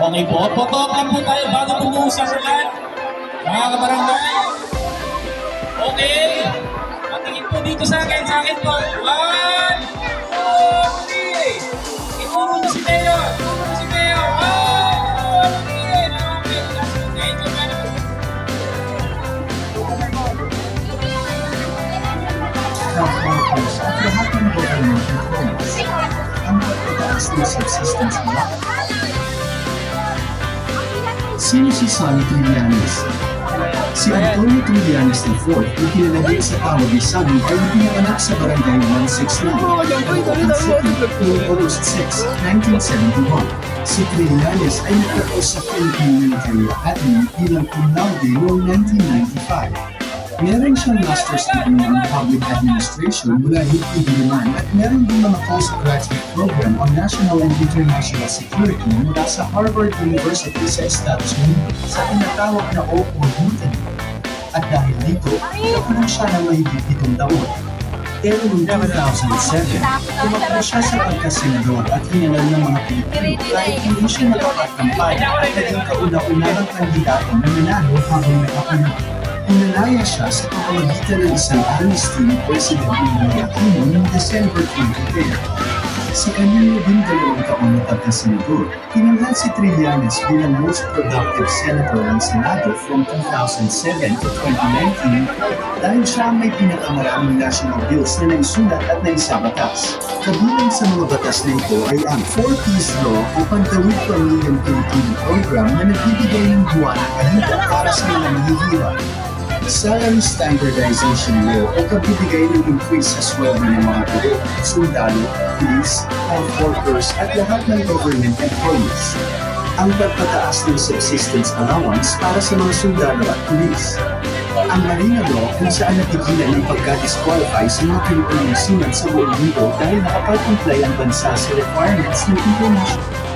Okay po, lang po tayo bago tumuhos ang ulan. Mga kabarangay. Okay. Patingin po dito sa akin, sa akin po. One, two, three. Ituro niyo si Teo. Ituro si Teo. One, two, three. Okay. Thank you very much. At lahat ng government employees ang pagtataas ng subsistence nila. Sino si Sonny Trillanes? Si Antonio Trillanes IV, na kilala din sa tawag ni Sonny, ay pinanganak sa barangay 169, Caloocan City, noong August 6, 1971. Si Trillanes ay nagtapos sa Philippine Military Academy bilang cum laude noong 1995. Meron siyang master's degree in public administration mula UP Diliman at meron din mga postgraduate program on national and international security mula sa Harvard University sa Estados Unidos sa tinatawag na OPO Newton. At dahil dito, nakulong siya ng mahigit pitong taon. Pero noong 2007, tumakbo siya sa pagkasenador at hinanal ng mga Pilipino kahit hindi siya nakapagkampay at naging kauna-unahang kandidato na nanalo habang nakapanahon. Inalaya siya sa pamamagitan ng isang amnesty ni President Ninoy Aquino noong December 2010. Sa kanyang labing dalawang taon na pagkasenador, tinanghal si Trillanes bilang most productive senator ng Senado from 2007 to 2019 dahil siya may pinakamaraming national bills na naisulat at naisabatas. Kabilang sa mga batas na ito ay ang 4Ps Law o Pantawid Pamilyang Pilipino Program na nagbibigay ng buwan ng ayuda para sa mga mahihirap. Salary Standardization Law o pagbibigay ng increase sa sweldo ng mga guro, sundalo, police, health workers at lahat ng government employees. Ang pagpataas ng subsistence allowance para sa mga sundalo at police. Ang Marina Law kung saan napigilan ng pagka-disqualify sa mga Pilipinong seaman sa buong mundo dahil nakapag-comply ang bansa sa requirements ng international